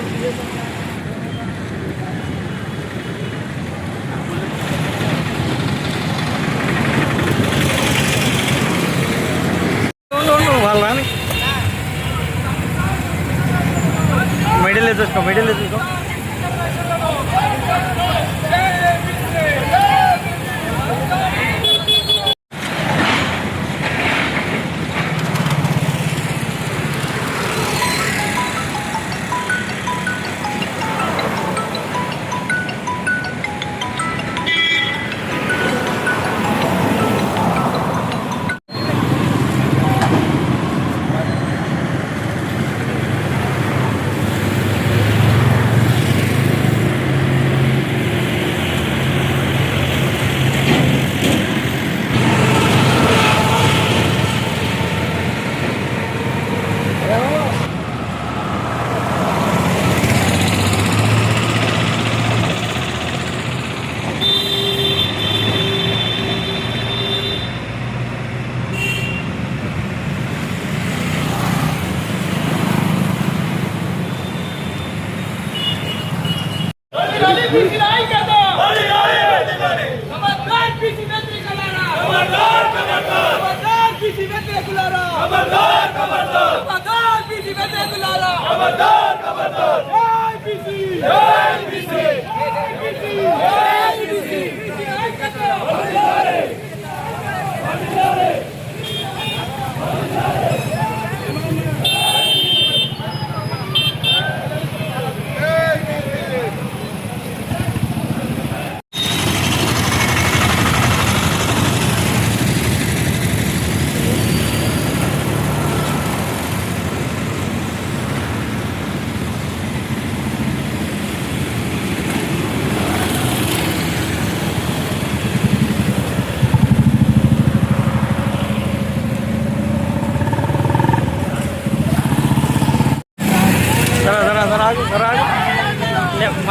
Спасибо.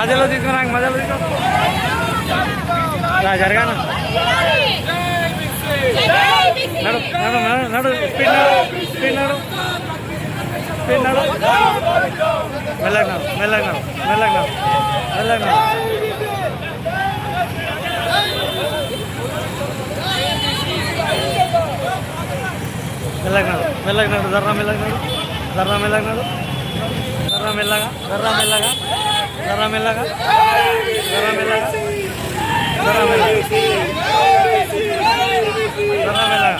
మధ్యలో నాకు మధ్యలో తీసుకో జరగాను? నడు నడు నడు నడు స్పీడ్ నడు స్పీడ్ నడు స్పీడ్ నడు. మెల్లగా నడు మెల్లగా నడు మెల్లగా నడు మెల్లగా నడు. మెల్లగా దర్రా మెల్లగా నడు మెల్లగా నడు మెల్లగా మెల్లగా. జర్రా మెల్లగా. జర్రా మెల్లగా జర్రా మెల్లగా జర్రా మెల్లగా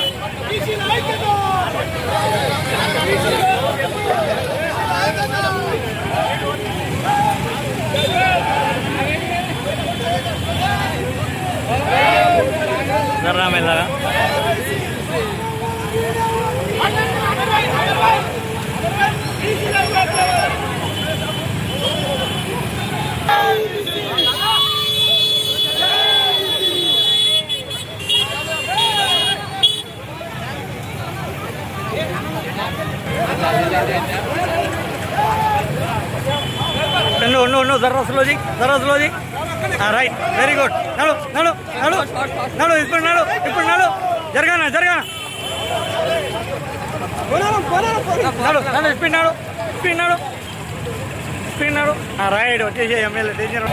జర్రా మెల్లగా జర్రా మెల్లగా. ఉండు ఉండు ఉండు జర్రా స్లోజీ స్లోజీ రైట్ వెరీ గుడ్ నడు నడు నడు నడు ఇప్పుడు నడు ఇప్పుడు నడు జరగానా జరగానా నడు నడు ఇప్పుడు నడు ఇప్పుడు నడు સ્પિનરો આ રાઈડ હોતી છે એમએલએ ડેન્જર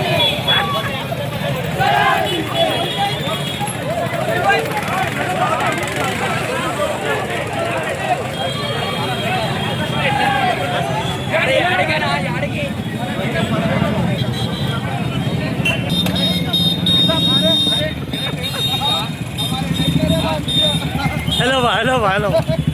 હેલો ભાઈ હેલો ભાઈ હેલો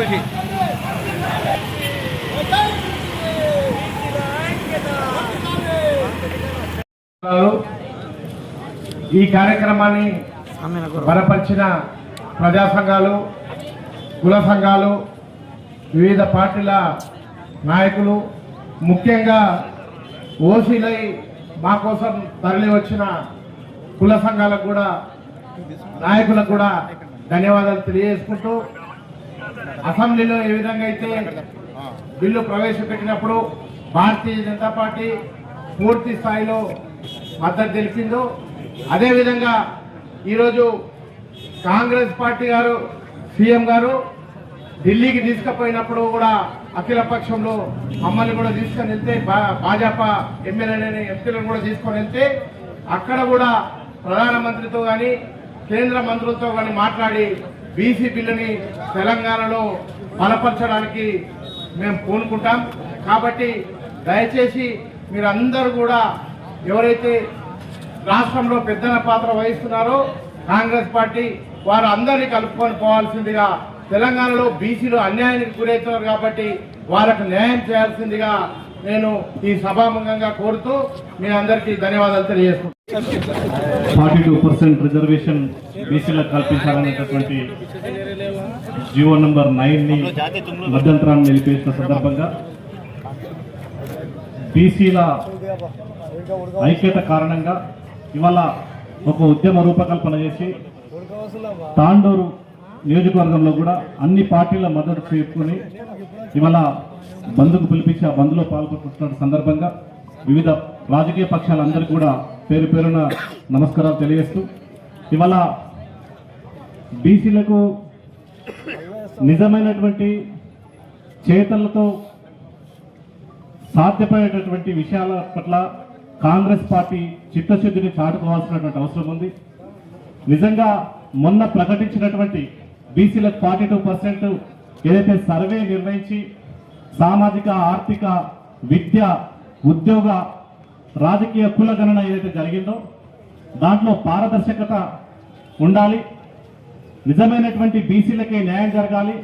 మెల్లగా ఈ కార్యక్రమాన్ని బలపరిచిన ప్రజా సంఘాలు కుల సంఘాలు వివిధ పార్టీల నాయకులు ముఖ్యంగా ఓసీలై మా కోసం తరలి వచ్చిన కుల సంఘాలకు కూడా నాయకులకు కూడా ధన్యవాదాలు తెలియజేసుకుంటూ అసెంబ్లీలో ఏ విధంగా అయితే బిల్లు ప్రవేశపెట్టినప్పుడు భారతీయ జనతా పార్టీ పూర్తి స్థాయిలో మద్దతు తెలిపిందో అదేవిధంగా ఈరోజు కాంగ్రెస్ పార్టీ గారు సీఎం గారు ఢిల్లీకి తీసుకుపోయినప్పుడు కూడా అఖిల పక్షంలో మమ్మల్ని కూడా తీసుకొని వెళ్తే భాజపా ఎమ్మెల్యేలని ఎంపీలను కూడా తీసుకొని వెళ్తే అక్కడ కూడా ప్రధానమంత్రితో కానీ కేంద్ర మంత్రులతో కానీ మాట్లాడి బీసీ బిల్లుని తెలంగాణలో బలపరచడానికి మేము పూనుకుంటాం. కాబట్టి దయచేసి మీరందరూ కూడా ఎవరైతే రాష్ట్రంలో పెద్దన పాత్ర వహిస్తున్నారో కాంగ్రెస్ పార్టీ వారు అందరినీ కలుపుకొని పోవాల్సిందిగా తెలంగాణలో బీసీలు అన్యాయానికి గురవుతున్నారు కాబట్టి వారికి న్యాయం చేయాల్సిందిగా నేను ఈ సభాముఖంగా కోరుతూ మీ అందరికీ ధన్యవాదాలు తెలియజేస్తున్నాను. ఫార్టీ టూ పర్సెంట్ రిజర్వేషన్ బీసీలకు కల్పించాలనేటటువంటి జీవో నంబర్ నైన్ని మధ్యంతరాన్ని నిలిపేసిన సందర్భంగా బీసీల ఐక్యత కారణంగా ఇవాళ ఒక ఉద్యమ రూపకల్పన చేసి తాండూరు నియోజకవర్గంలో కూడా అన్ని పార్టీల మద్దతు చేసుకుని ఇవాళ బంద్కు పిలిపించి ఆ బంద్లో పాల్గొంటున్న సందర్భంగా వివిధ రాజకీయ పక్షాలందరికీ కూడా పేరు పేరున నమస్కారాలు తెలియజేస్తూ ఇవాళ బీసీలకు నిజమైనటువంటి చేతలతో సాధ్యపడేటటువంటి విషయాల పట్ల కాంగ్రెస్ పార్టీ చిత్తశుద్ధిని చాటుకోవాల్సినటువంటి అవసరం ఉంది. నిజంగా మొన్న ప్రకటించినటువంటి బీసీలకు ఫార్టీ టూ పర్సెంట్ ఏదైతే సర్వే నిర్వహించి సామాజిక ఆర్థిక విద్య ఉద్యోగ రాజకీయ కుల గణన ఏదైతే జరిగిందో దాంట్లో పారదర్శకత ఉండాలి. నిజమైనటువంటి బీసీలకే న్యాయం జరగాలి.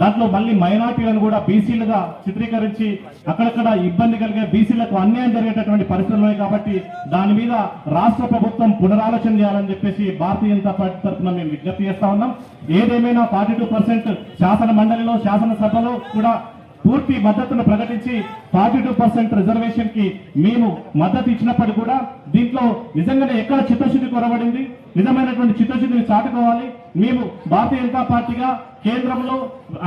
దాంట్లో మళ్ళీ మైనార్టీలను కూడా బీసీలుగా చిత్రీకరించి అక్కడక్కడ ఇబ్బంది కలిగే బీసీలకు అన్యాయం జరిగేటటువంటి పరిస్థితులు కాబట్టి దాని మీద రాష్ట్ర ప్రభుత్వం పునరాలోచన చేయాలని చెప్పేసి భారతీయ జనతా పార్టీ తరఫున మేము విజ్ఞప్తి చేస్తా ఉన్నాం. ఏదేమైనా ఫార్టీ టూ పర్సెంట్ శాసన మండలిలో శాసనసభలో కూడా పూర్తి మద్దతును ప్రకటించి ఫార్టీ టూ పర్సెంట్ రిజర్వేషన్కి మేము మద్దతు ఇచ్చినప్పటికీ కూడా దీంట్లో నిజంగానే ఎక్కడ చిత్తశుద్ధి కొరబడింది నిజమైనటువంటి చిత్తశుద్ధిని చాటుకోవాలి. మేము భారతీయ జనతా పార్టీగా కేంద్రంలో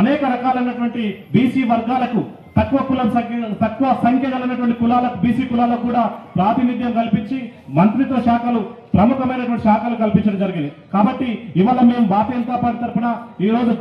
అనేక రకాలైనటువంటి బీసీ వర్గాలకు తక్కువ కులం సంఖ్య తక్కువ సంఖ్య కలిగినటువంటి కులాలకు బీసీ కులాలకు కూడా ప్రాతినిధ్యం కల్పించి మంత్రిత్వ శాఖలు ప్రముఖమైనటువంటి శాఖలు కల్పించడం జరిగింది. కాబట్టి ఇవాళ మేము భారతీయ జనతా పార్టీ తరఫున ఈ రోజు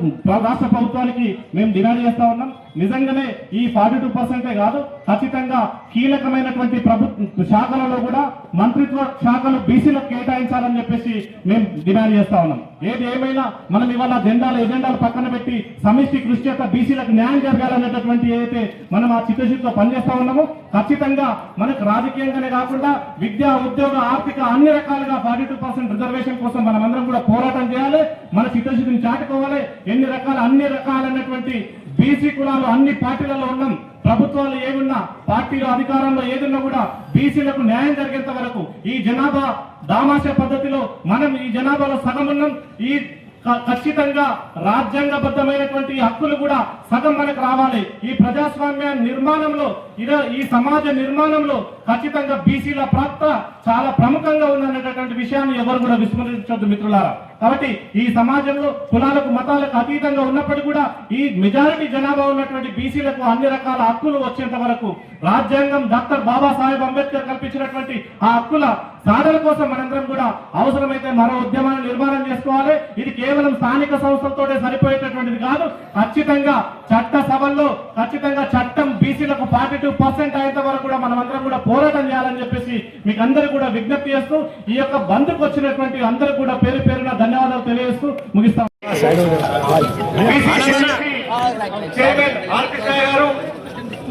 రాష్ట్ర ప్రభుత్వానికి మేము డిమాండ్ చేస్తా ఉన్నాం. నిజంగానే ఈ ఫార్టీ టూ పర్సెంటే కాదు ఖచ్చితంగా కీలకమైనటువంటి ప్రభుత్వ శాఖలలో కూడా మంత్రిత్వ శాఖలు బీసీలకు కేటాయించాలని చెప్పేసి మేము డిమాండ్ చేస్తా ఉన్నాం. ఏది ఏమైనా మనం ఇవాళ జెండాలు ఎజెండాలు పక్కన పెట్టి సమిష్టి కృషి చేత బీసీలకు న్యాయం జరగాలనేటటువంటి ఏదైతే మనం ఆ చిత్తశుద్ధితో పనిచేస్తా ఉన్నామో ఖచ్చితంగా మనకు రాజకీయంగానే కాకుండా విద్యా ఉద్యోగ ఆర్థిక అన్ని రకాలుగా ఫార్టీ టూ పర్సెంట్ రిజర్వేషన్ కోసం మనం అందరం కూడా పోరాటం చేయాలి. మన చిత్తశుద్ధిని చాటుకోవాలి. ఎన్ని రకాల అన్ని రకాలైనటువంటి బీసీ కులాలు అన్ని పార్టీలలో ఉన్నాం. ప్రభుత్వాలు ఏమున్నా పార్టీలు అధికారంలో ఏదున్నా కూడా బీసీలకు న్యాయం జరిగేంత వరకు ఈ జనాభా దామాష పద్ధతిలో మనం ఈ జనాభాలో సగం ఉన్నాం. ఈ ఖచ్చితంగా రాజ్యాంగబద్ధమైనటువంటి హక్కులు కూడా సగం మనకు రావాలి. ఈ ప్రజాస్వామ్య నిర్మాణంలో ఇదో ఈ సమాజ నిర్మాణంలో ఖచ్చితంగా బీసీల ప్రాప్త చాలా ప్రముఖంగా ఉందనేటటువంటి విషయాన్ని ఎవరు కూడా విస్మరించొద్దు మిత్రులారా. కాబట్టి ఈ సమాజంలో కులాలకు మతాలకు అతీతంగా ఉన్నప్పటికీ కూడా ఈ మెజారిటీ జనాభా ఉన్నటువంటి బీసీలకు అన్ని రకాల హక్కులు వచ్చేంత వరకు రాజ్యాంగం డాక్టర్ బాబాసాహెబ్ అంబేద్కర్ కల్పించినటువంటి ఆ హక్కుల సాధన కోసం మనందరం కూడా అవసరమైతే మరో ఉద్యమాన్ని నిర్మాణం చేసుకోవాలి. ఇది కేవలం స్థానిక సంస్థలతోటే సరిపోయేటటువంటిది కాదు. ఖచ్చితంగా చట్ట సభల్లో ఖచ్చితంగా చట్టం బీసీలకు ఫార్టీ టూ పర్సెంట్ అయ్యేంత వరకు కూడా మనమందరం కూడా పోరాటం చేయాలని చెప్పేసి మీకు అందరూ కూడా విజ్ఞప్తి చేస్తూ ఈ యొక్క బంద్కు వచ్చినటువంటి అందరూ కూడా పేరు పేరున ధన్యవాదాలు తెలియజేస్తూ ముగిస్తాం. చైర్మన్ గారు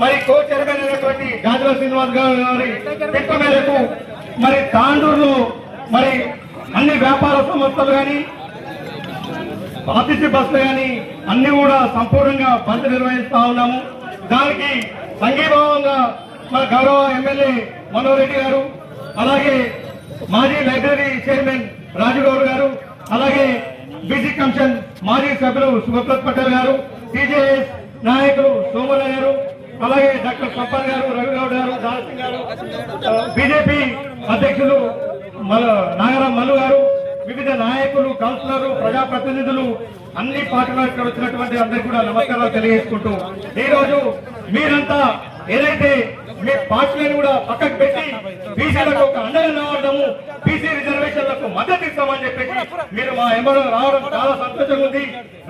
మరి కో చైర్మన్ అయినటువంటి గాజుల శ్రీనివాస్ గారు గారి పిలుపు మేరకు మరి తాండూరులో మరి అన్ని వ్యాపార సంస్థలు కానీ ఆర్టీసీ బస్సులు కానీ అన్ని కూడా సంపూర్ణంగా బంద్ నిర్వహిస్తా ఉన్నాము. దానికి సంఘీభావంగా మన గౌరవ ఎమ్మెల్యే మనోహర్ రెడ్డి గారు అలాగే మాజీ లైబ్రరీ చైర్మన్ రాజుగౌడ్ గారు అలాగే బీసీ కమిషన్ మాజీ సభ్యులు శుభప్రత్ పటేల్ గారు టీజేఎస్ నాయకులు సోమల గారు అలాగే డాక్టర్ సంపల్ గారు రవిగౌడ్ గారు దాల్సింగ్ గారు బీజేపీ అధ్యక్షులు మల మల్లు గారు వివిధ నాయకులు కౌన్సిలర్లు ప్రజాప్రతినిధులు అన్ని పార్టీలు ఇక్కడ వచ్చినటువంటి అందరికీ కూడా నమస్కారాలు తెలియజేసుకుంటూ ఈ రోజు మీరంతా ఏదైతే మీ పార్టీలను కూడా పక్కకు పెట్టి బీసీలకు ఒక అండగా నిలవడము బీసీ రిజర్వేషన్లకు మద్దతు ఇస్తామని చెప్పేసి మీరు మా ఎంబడో రావడం చాలా సంతోషంగా ఉంది.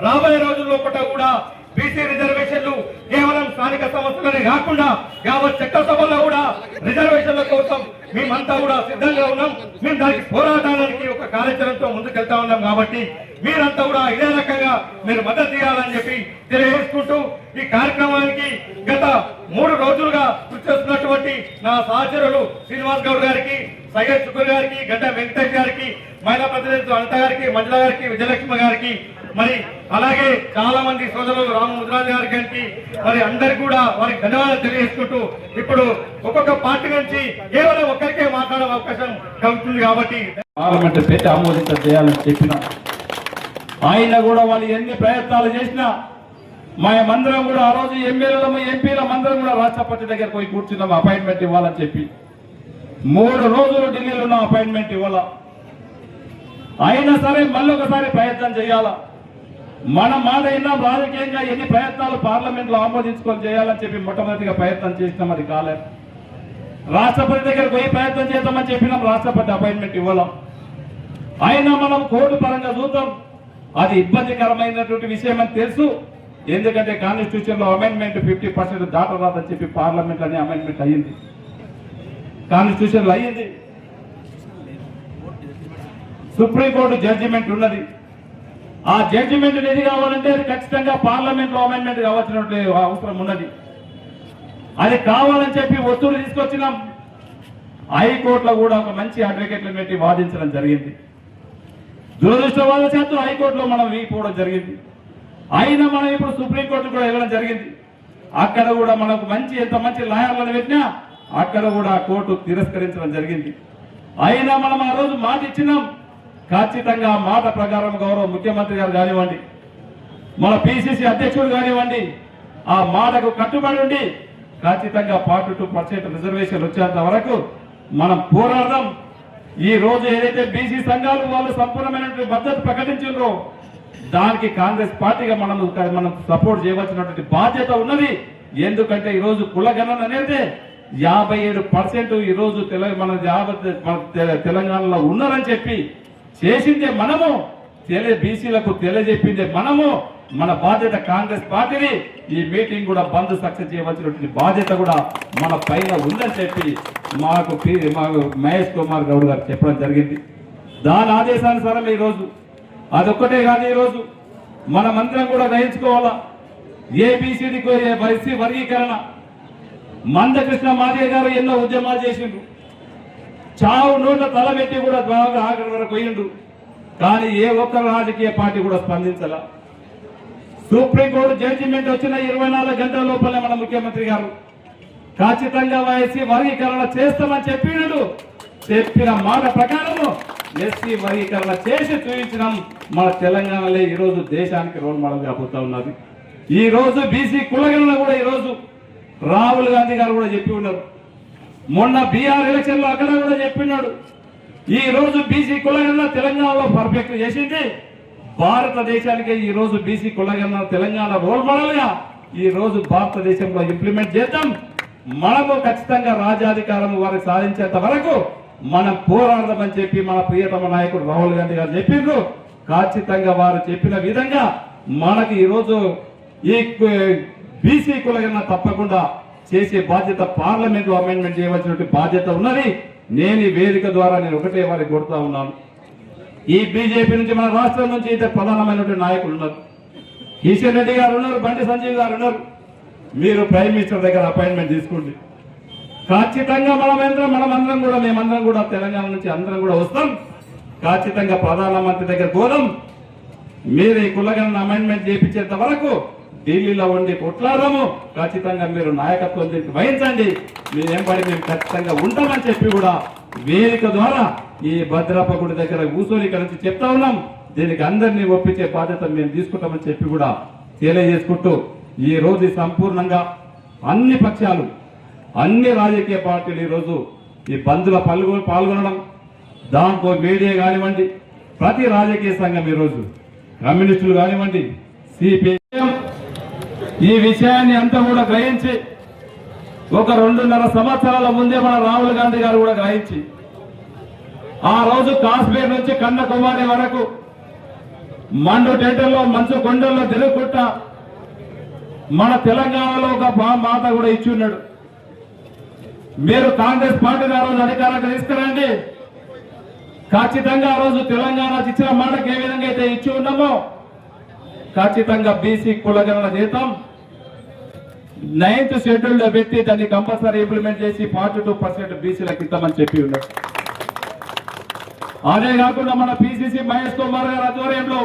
రాబోయే రోజుల్లో కూడా బీసీ రిజర్వేషన్లు కేవలం స్థానిక సంస్థలనే కాకుండా యావత్ చట్టసభలో కూడా రిజర్వేషన్ల కోసం మేమంతా కూడా సిద్ధంగా ఉన్నాం. మేము దానికి పోరాటానికి ఒక కార్యాచరణతో ముందుకెళ్తా ఉన్నాం కాబట్టి మీరంతా కూడా ఇదే రకంగా మీరు మద్దతు చేయాలని చెప్పి తెలియజేసుకుంటూ ఈ కార్యక్రమానికి గత మూడు రోజులుగా కృషి చేస్తున్నటువంటి నా సహచరులు శ్రీనివాస్ గౌడ్ గారికి సయ్యద్ శుక్ర్ గారికి గడ్డ వెంకటేష్ గారికి మహిళా ప్రతినిధులు అనిత గారికి మంజుల గారికి విజయలక్ష్మి గారికి మరి అలాగే చాలా మంది సోదరులు రామ ముద్రాజు గారికి మరి అందరు కూడా వారికి ధన్యవాదాలు తెలియజేసుకుంటూ ఇప్పుడు ఒక్కొక్క పార్టీ నుంచి కేవలం ఒక్కరికే మాట్లాడే అవకాశం కలుగుతుంది కాబట్టి పార్లమెంట్ పెట్టి ఆమోదించ చేయాలని చెప్పిన ఆయన కూడా వాళ్ళు ఎన్ని ప్రయత్నాలు చేసినా మేమందరం కూడా ఆ రోజు ఎమ్మెల్యేలము ఎంపీలం అందరం కూడా రాష్ట్రపతి దగ్గర పోయి కూర్చున్నాం అపాయింట్మెంట్ ఇవ్వాలని చెప్పి. మూడు రోజులు ఢిల్లీలో ఉన్న అపాయింట్మెంట్ ఇవ్వాల? అయినా సరే మళ్ళీ ఒకసారి ప్రయత్నం చేయాలా? మన మాదైనా రాజకీయంగా ఎన్ని ప్రయత్నాలు పార్లమెంట్లో ఆమోదించుకొని చేయాలని చెప్పి మొట్టమొదటిగా ప్రయత్నం చేసినాం అది కాలేదు రాష్ట్రపతి దగ్గర పోయి ప్రయత్నం చేద్దామని చెప్పినాం రాష్ట్రపతి అపాయింట్మెంట్ ఇవ్వలేం? అయినా మనం కోర్టు పరంగా చూద్దాం. అది ఇబ్బందికరమైనటువంటి విషయం అని తెలుసు. ఎందుకంటే కాన్స్టిట్యూషన్లో అమెండ్మెంట్ ఫిఫ్టీ పర్సెంట్ దాటరాదని చెప్పి పార్లమెంట్ అనే అమెండ్మెంట్ అయ్యింది. కాన్స్టిట్యూషన్లో అయ్యింది సుప్రీంకోర్టు జడ్జిమెంట్ ఉన్నది. ఆ జడ్జిమెంట్ ఏది కావాలంటే అది ఖచ్చితంగా పార్లమెంట్లో అమెండ్మెంట్ కావాల్సినటువంటి అవసరం ఉన్నది. అది కావాలని చెప్పి ఒత్తిడి తీసుకొచ్చినాం. హైకోర్టులో కూడా ఒక మంచి అడ్వకేట్లను పెట్టి వాదించడం జరిగింది. దురదృష్టవాద చేత హైకోర్టులో మనం వీగిపోవడం జరిగింది. అయినా మనం ఇప్పుడు సుప్రీంకోర్టు కూడా వెళ్ళడం జరిగింది. అక్కడ కూడా మనకు మంచి ఎంత మంచి లాయర్లను పెట్టినా అక్కడ కూడా కోర్టు తిరస్కరించడం జరిగింది. అయినా మనం ఆ రోజు మాట ఇచ్చినాం. ఖచ్చితంగా మాట ప్రకారం గౌరవ ముఖ్యమంత్రి గారు కానివ్వండి మన పిసిసి అధ్యక్షుడు కానివ్వండి ఆ మాటకు కట్టుబడి ఉండి ఖచ్చితంగా ఫార్టీ టూ పర్సెంట్ రిజర్వేషన్ వచ్చేంత వరకు మనం పోరాడదాం. ఈ రోజు ఏదైతే బీసీ సంఘాలు వాళ్ళు సంపూర్ణమైనటువంటి మద్దతు ప్రకటించారో దానికి కాంగ్రెస్ పార్టీగా మనం మనం సపోర్ట్ చేయవలసినటువంటి బాధ్యత ఉన్నది. ఎందుకంటే ఈరోజు కులగణన అనేది యాభై ఏడు పర్సెంట్ ఈ రోజు తెల మన తెలంగాణలో ఉన్నారని చెప్పి చేసిందే మనము. తెలియ బీసీలకు తెలియజెప్పిందే మనము. మన బాధ్యత కాంగ్రెస్ పార్టీని. ఈ మీటింగ్ కూడా బంద్ సక్సెస్ చేయవలసినటువంటి బాధ్యత కూడా మన పైన ఉందని చెప్పి మాకు మాకు మహేష్ కుమార్ గౌడ్ గారు చెప్పడం జరిగింది. దాని ఆదేశానుసారం ఈరోజు అదొక్కటే కాదు ఈ రోజు మనమందరం కూడా గ్రహించుకోవాలా? ఏబిసిడి వైసీ వర్గీకరణ. మందకృష్ణ మాదే గారు ఎన్నో ఉద్యమాలు చేసిండ్రు. చావు నోట్ల తలబెట్టి కూడా బాగా ఆఖరి వరకు పోయిండు. కానీ ఏ ఒక్క రాజకీయ పార్టీ కూడా స్పందించాల. సుప్రీంకోర్టు జడ్జిమెంట్ వచ్చిన ఇరవై నాలుగు గంటల లోపలే మన ముఖ్యమంత్రి గారు. ఖచ్చితంగా వయసి వర్గీకరణ చేస్తామని చెప్పినాడు. చెప్పిన మాట ప్రకారము ఎస్సీ వర్గీకరణ చేసి చూపించడం మన తెలంగాణలో ఈరోజు దేశానికి రోల్ మోడల్ కాబోతా ఉన్నది. ఈ రోజు బీసీ కులగణన కూడా ఈరోజు రాహుల్ గాంధీ గారు కూడా చెప్పి ఉన్నారు. మొన్న బీఆర్ ఎలక్షన్లో అక్కడ కూడా చెప్పినాడు. ఈ రోజు బీసీ కులగన్న తెలంగాణలో పర్ఫెక్ట్ చేసింది. భారతదేశానికి ఈ రోజు బీసీ కులగన్న తెలంగాణ రోల్ మోడల్గా ఈ రోజు భారతదేశంలో ఇంప్లిమెంట్ చేద్దాం. మనము ఖచ్చితంగా రాజ్యాధికారం వారికి సాధించేంత వరకు మనం పోరాడదామని చెప్పి మన ప్రియతమ నాయకుడు రాహుల్ గాంధీ గారు చెప్పిండ్రు. ఖచ్చితంగా వారు చెప్పిన విధంగా మనకి ఈరోజు ఈ బీసీ కులగన్న తప్పకుండా చేసే బాధ్యత పార్లమెంట్ అమెండ్మెంట్ చేయవలసినటువంటి బాధ్యత ఉన్నది. నేను ఈ వేదిక ద్వారా నేను ఒకటే వారికి కొడుతా ఉన్నాను. ఈ బీజేపీ నుంచి మన రాష్ట్రం నుంచి అయితే ప్రధానమైనటువంటి నాయకులు ఉన్నారు. కిషన్ రెడ్డి గారు ఉన్నారు బండి సంజీవ్ గారు ఉన్నారు. మీరు ప్రైమ్ మినిస్టర్ దగ్గర అపాయింట్మెంట్ తీసుకోండి. ఖచ్చితంగా మనమందరం మనమందరం కూడా మేమందరం కూడా తెలంగాణ నుంచి అందరం కూడా వస్తాం. ఖచ్చితంగా ప్రధానమంత్రి దగ్గర పోదాం. మీరు ఈ కులగణన అమెండ్మెంట్ చేయించేంత వరకు ఢిల్లీలో ఉండి కొట్లాడము ఖచ్చితంగా మీరు నాయకత్వం చేసి వహించండి. మీరేం పడి మేము ఖచ్చితంగా ఉంటామని చెప్పి కూడా వేదిక ద్వారా ఈ భద్రప్ప గుడి దగ్గర కూర్చొని ఇక్కడ నుంచి చెప్తా ఉన్నాం. దీనికి అందరినీ ఒప్పించే బాధ్యత మేము తీసుకుంటామని చెప్పి కూడా తెలియజేసుకుంటూ ఈ రోజు సంపూర్ణంగా అన్ని పక్షాలు అన్ని రాజకీయ పార్టీలు ఈ రోజు ఈ బంద్లో పాల్గొ పాల్గొనడం దాంట్లో మీడియా కానివ్వండి ప్రతి రాజకీయ సంఘం ఈరోజు కమ్యూనిస్టులు కానివ్వండి సిపిఎం ఈ విషయాన్ని అంతా కూడా గ్రహించి ఒక రెండున్నర సంవత్సరాల ముందే మన రాహుల్ గాంధీ గారు కూడా గ్రహించి ఆ రోజు కాశ్మీర్ నుంచి కన్యాకుమారి వరకు మండు టెంటల్లో మంచు కొండల్లో తిరుగుకుంటా మన తెలంగాణలో ఒక బా- మాట కూడా ఇచ్చి ఉన్నాడు. మీరు కాంగ్రెస్ పార్టీ ఆ రోజు అధికారానికి తీసుకురండి. ఖచ్చితంగా ఆ రోజు తెలంగాణ ఇచ్చిన మాటకి ఏ విధంగా అయితే ఇచ్చి ఉన్నామో ఖచ్చితంగా బీసీ కులగణన జీతం నైన్త్ షెడ్యూల్లో పెట్టి దాన్ని కంపల్సరీ ఇంప్లిమెంట్ చేసి ఫార్టీ టూ పర్సెంట్ బీసీలకు ఇద్దామని చెప్పి ఉన్నారు. అదే కాకుండా మన పిసిసి మహేష్ కుమార్ గారి ఆధ్వర్యంలో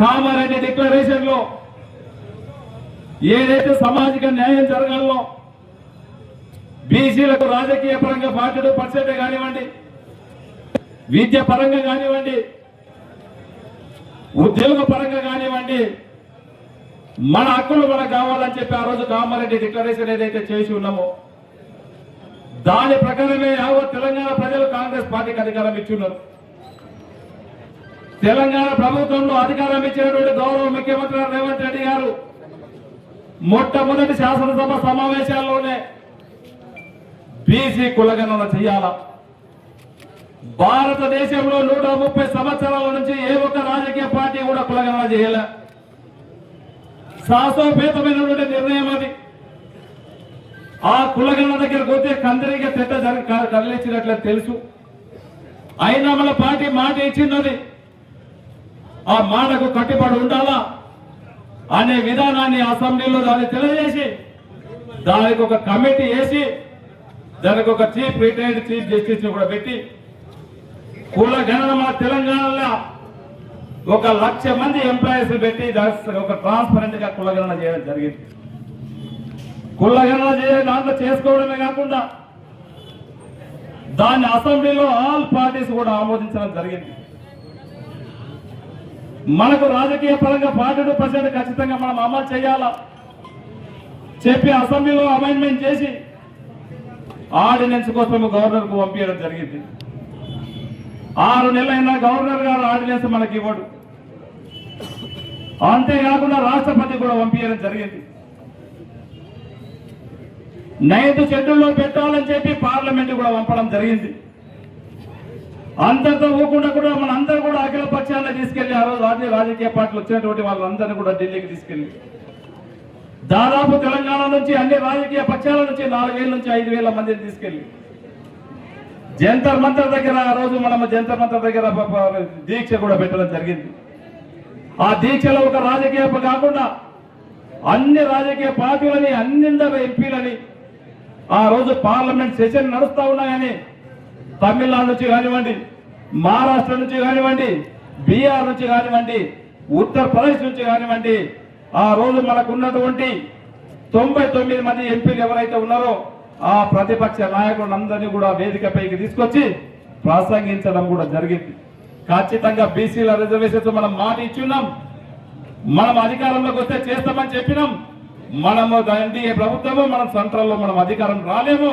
కామారెడ్డి డిక్లరేషన్లో ఏదైతే సామాజిక న్యాయం జరగాలో బీసీలకు రాజకీయ పరంగా ఫార్టీ టూ పర్సెంట్ కానివ్వండి విద్య పరంగా కానివ్వండి ఉద్యోగ పరంగా కానివ్వండి మన హక్కులు మనకు కావాలని చెప్పి ఆ రోజు కామారెడ్డి డిక్లరేషన్ ఏదైతే చేసి ఉన్నామో దాని ప్రకారమే యావత్ తెలంగాణ ప్రజలు కాంగ్రెస్ పార్టీకి అధికారం ఇచ్చున్నారు. తెలంగాణ ప్రభుత్వంలో అధికారం ఇచ్చినటువంటి గౌరవ ముఖ్యమంత్రి రేవంత్ రెడ్డి గారు మొట్టమొదటి శాసనసభ సమావేశాల్లోనే బీసీ కులగణన చేయాలా? భారతదేశంలో నూట ముప్పై సంవత్సరాల నుంచి ఏ ఒక్క రాజకీయ పార్టీ కూడా కులగణన చేయలే. శాస్త్రోపేతమైనటువంటి నిర్ణయం అది. ఆ కులగణన దగ్గరకు పోతే కందరిగా తెట్ట జరి- తెలుసు. అయినా మన పార్టీ మాట ఇచ్చిందని ఆ మాటకు కట్టుబడి ఉండాలా అనే విధానాన్ని అసెంబ్లీలో దాన్ని తెలియజేసి దానికి ఒక కమిటీ వేసి దానికి ఒక చీఫ్ రిటైర్డ్ చీఫ్ జస్టిస్ కూడా పెట్టి కుల గణన మన తెలంగాణలో ఒక లక్ష మంది ఎంప్లాయీస్ పెట్టి దాని ఒక ట్రాన్స్పరెంట్గా కులగణన చేయడం జరిగింది. కులగణన చేయడం దాంట్లో చేసుకోవడమే కాకుండా దాన్ని అసెంబ్లీలో ఆల్ పార్టీస్ కూడా ఆమోదించడం జరిగింది. మనకు రాజకీయ పరంగా ఫార్టీ టూ పర్సెంట్ ఖచ్చితంగా మనం అమలు చేయాలా? చెప్పి అసెంబ్లీలో అమెండ్మెంట్ చేసి ఆర్డినెన్స్ కోసం గవర్నర్కు పంపించడం జరిగింది. ఆరు నెలలైనా గవర్నర్ గారు ఆర్డినెన్స్ మనకి ఇవ్వడు. అంతేకాకుండా రాష్ట్రపతి కూడా పంపించడం జరిగింది. నైన్త్ షెడ్యూల్లో పెట్టాలని చెప్పి పార్లమెంట్ కూడా పంపడం జరిగింది. అంతతో ఊకుండా కూడా మన అందరూ కూడా అఖిల పక్షాన్ని తీసుకెళ్ళి ఆ రోజు అన్ని రాజకీయ పార్టీలు వచ్చినటువంటి వాళ్ళందరినీ కూడా ఢిల్లీకి తీసుకెళ్ళి దాదాపు తెలంగాణ నుంచి అన్ని రాజకీయ పక్షాల నుంచి నాలుగేళ్ళ నుంచి ఐదు వేల మందిని తీసుకెళ్ళి జంతర్ మంతర్ దగ్గర ఆ రోజు మనం జంతర్ మంతర్ దగ్గర దీక్ష కూడా పెట్టడం జరిగింది. ఆ దీక్షలో ఒక రాజకీయ కాకుండా అన్ని రాజకీయ పార్టీలని అన్నిందరు ఎంపీలని ఆ రోజు పార్లమెంట్ సెషన్ నడుస్తా ఉన్నాయని తమిళనాడు నుంచి కానివ్వండి మహారాష్ట్ర నుంచి కానివ్వండి బీహార్ నుంచి కానివ్వండి ఉత్తరప్రదేశ్ నుంచి కానివ్వండి ఆ రోజు మనకున్నటువంటి తొంభై తొమ్మిది మంది ఎంపీలు ఎవరైతే ఉన్నారో ఆ ప్రతిపక్ష నాయకులందరినీ కూడా వేదికపైకి తీసుకొచ్చి ప్రసంగించడం కూడా జరిగింది. ఖచ్చితంగా బీసీల రిజర్వేషన్స్ మనం మాట ఇచ్చున్నాం. మనం అధికారంలోకి వస్తే చేస్తామని చెప్పినాం. మనము ఎన్డీఏ ప్రభుత్వము మనం సెంట్రల్లో మనం అధికారం రాలేము.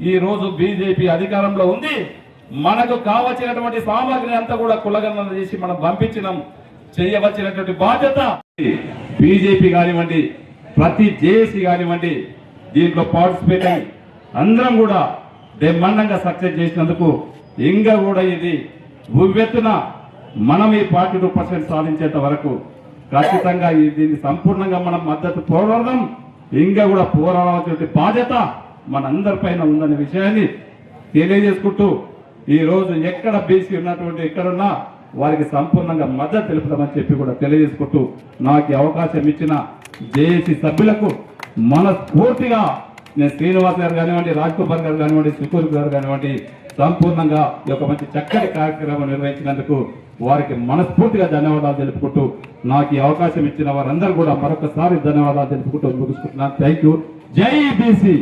ఈ రోజు బీజేపీ అధికారంలో ఉంది. మనకు కావలసినటువంటి సామాగ్రి అంతా కూడా కులగణన చేసి మనం పంపించినాం. చేయవలసినటువంటి బాధ్యత బీజేపీ కానివ్వండి ప్రతి జేఏసీ కానివ్వండి దీంట్లో పార్టిసిపేట్ అయ్యి అందరం కూడా బ్రహ్మాండంగా సక్సెస్ చేసినందుకు ఇంకా కూడా ఇది ఉవ్వెత్తున మనం ఈ పార్టీ టూ పర్సెంట్ సాధించేంత వరకు ఖచ్చితంగా దీన్ని సంపూర్ణంగా మనం మద్దతు పోరాడదాం ఇంకా కూడా పోరాడాల్సిన బాధ్యత మనందరిపైన ఉందనే విషయాన్ని తెలియజేసుకుంటూ ఈ రోజు ఎక్కడ బీసీ ఉన్నటువంటి ఎక్కడున్నా వారికి సంపూర్ణంగా మద్దతు తెలుపుతామని చెప్పి కూడా తెలియజేసుకుంటూ నాకు అవకాశం ఇచ్చిన జేఏసీ సభ్యులకు మనస్ఫూర్తిగా నేను శ్రీనివాస్ గారు కానివ్వండి రాజ్ కుమార్ గారు కానివ్వండి సుకూర్ గారు కానివ్వండి సంపూర్ణంగా ఈ యొక్క మంచి చక్కటి కార్యక్రమం నిర్వహించినందుకు వారికి మనస్ఫూర్తిగా ధన్యవాదాలు తెలుపుకుంటూ నాకు ఈ అవకాశం ఇచ్చిన వారందరూ కూడా మరొకసారి ధన్యవాదాలు తెలుపుకుంటూ ముగిస్తున్నాను. థ్యాంక్ యూ జై బీసీ.